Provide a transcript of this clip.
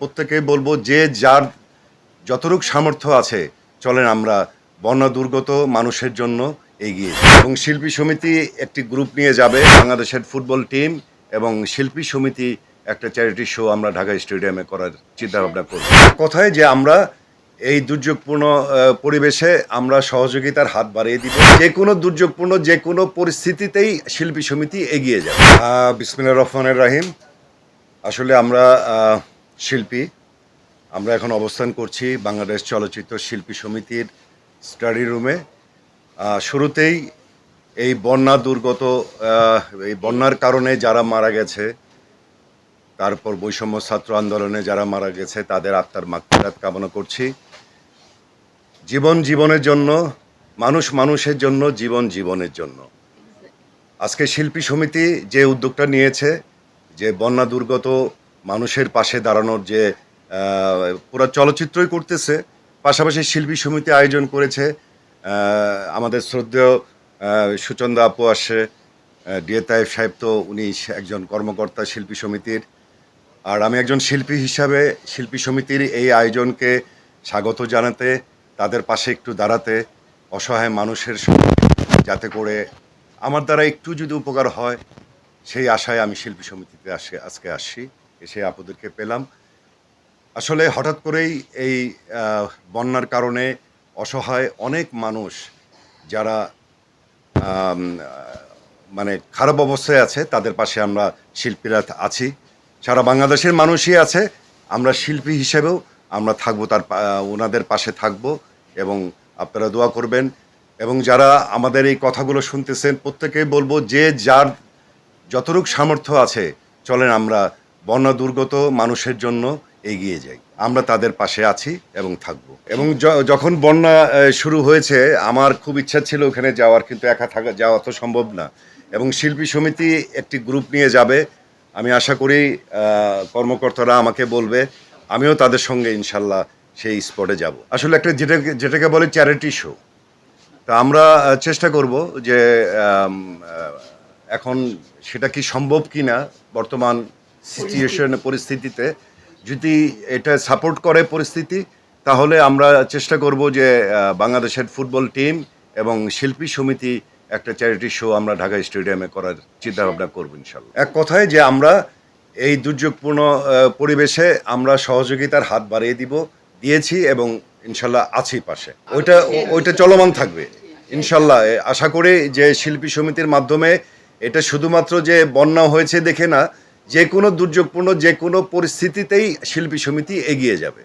প্রত্যেকেই বলব যে যার যতটুক সামর্থ্য আছে, চলেন আমরা বন্যা দুর্গত মানুষের জন্য এগিয়ে। এবং শিল্পী সমিতি একটি গ্রুপ নিয়ে যাবে, বাংলাদেশের ফুটবল টিম এবং শিল্পী সমিতি একটা চ্যারিটি শো আমরা ঢাকা স্টেডিয়ামে করার চিন্তা ভাবনা করব। কথায় যে আমরা এই দুর্যোগপূর্ণ পরিবেশে আমরা সহযোগিতার হাত বাড়িয়ে দিব। যে কোনো দুর্যোগপূর্ণ, যে কোনো পরিস্থিতিতেই শিল্পী সমিতি এগিয়ে যাবে। বিসমিল্লা রহমানের রাহিম। আসলে আমরা শিল্পী। আমরা এখন অবস্থান করছি বাংলাদেশ চলচ্চিত্র শিল্পী সমিতির স্টাডি রুমে। শুরুতেই এই বন্যা দুর্গত এই বন্যার কারণে যারা মারা গেছে, তারপর বৈষম্য ছাত্র আন্দোলনে যারা মারা গেছে, তাদের আত্মার মাগফিরাত কামনা করছি। জীবন জীবনের জন্য, মানুষ মানুষের জন্য, জীবন জীবনের জন্য। আজকে শিল্পী সমিতি যে উদ্যোগটা নিয়েছে, যে বন্যা দুর্গত মানুষের পাশে দাঁড়ানোর যে পুরো চলচ্চিত্রই করতেছে, পাশাপাশি শিল্পী সমিতি আয়োজন করেছে আমাদের শ্রদ্ধেয় সুচন্দা আপু আসে ডিএ তাইফ সাহেব তো উনি একজন কর্মকর্তা শিল্পী সমিতির। আর আমি একজন শিল্পী হিসাবে শিল্পী সমিতির এই আয়োজনকে স্বাগত জানাতে, তাদের পাশে একটু দাঁড়াতে, অসহায় মানুষের যাতে করে আমার দ্বারা একটু যদি উপকার হয়, সেই আশায় আমি শিল্পী সমিতিতে আসে, আজকে আসছি। এসে আপুদেরকে পেলাম। আসলে হঠাৎ করেই এই বন্যার কারণে অসহায় অনেক মানুষ যারা মানে খারাপ অবস্থায় আছে, তাদের পাশে আমরা শিল্পীরা আছি। সারা বাংলাদেশের মানুষই আছে, আমরা শিল্পী হিসেবেও আমরা থাকব তার ওনাদের পাশে থাকব এবং আপনারা দোয়া করবেন এবং যারা আমাদের এই কথাগুলো শুনতেছেন, প্রত্যেকেই বলব যে যার যতটুক সামর্থ্য আছে, চলেন আমরা বন্যা দুর্গত মানুষের জন্য এগিয়ে যাই। আমরা তাদের পাশে আছি এবং থাকব। এবং যখন বন্যা শুরু হয়েছে, আমার খুব ইচ্ছা ছিল ওখানে যাওয়ার, কিন্তু একা থাকা, যাওয়া তো সম্ভব না। এবং শিল্পী সমিতি একটি গ্রুপ নিয়ে যাবে। আমি আশা করি কর্মকর্তারা আমাকে বলবে, আমিও তাদের সঙ্গে ইনশাল্লাহ সেই স্পটে যাব। আসলে একটা যেটাকে যেটাকে বলে চ্যারিটি শো। তা আমরা চেষ্টা করব যে এখন সেটা কি সম্ভব কি না বর্তমান সিচুয়েশন পরিস্থিতিতে। যদি এটা সাপোর্ট করে পরিস্থিতি তাহলে আমরা চেষ্টা করব যে বাংলাদেশের ফুটবল টিম এবং শিল্পী সমিতি একটা চ্যারিটি শো আমরা ঢাকা স্টেডিয়ামে করার চিন্তাভাবনা করব ইনশাল্লাহ এক কথায় যে আমরা এই দুর্যোগপূর্ণ পরিবেশে আমরা সহযোগিতার হাত বাড়িয়ে দিব দিয়েছি এবং ইনশাল্লাহ আছি পাশে। ওইটা ওইটা চলমান থাকবে। ইনশাল্লাহ আশা করি যে শিল্পী সমিতির মাধ্যমে এটা শুধুমাত্র যে বন্যা হয়েছে দেখে না যে কোনো দুর্যোগপূর্ণ যে কোনো পরিস্থিতিতেই শিল্পী সমিতি এগিয়ে যাবে।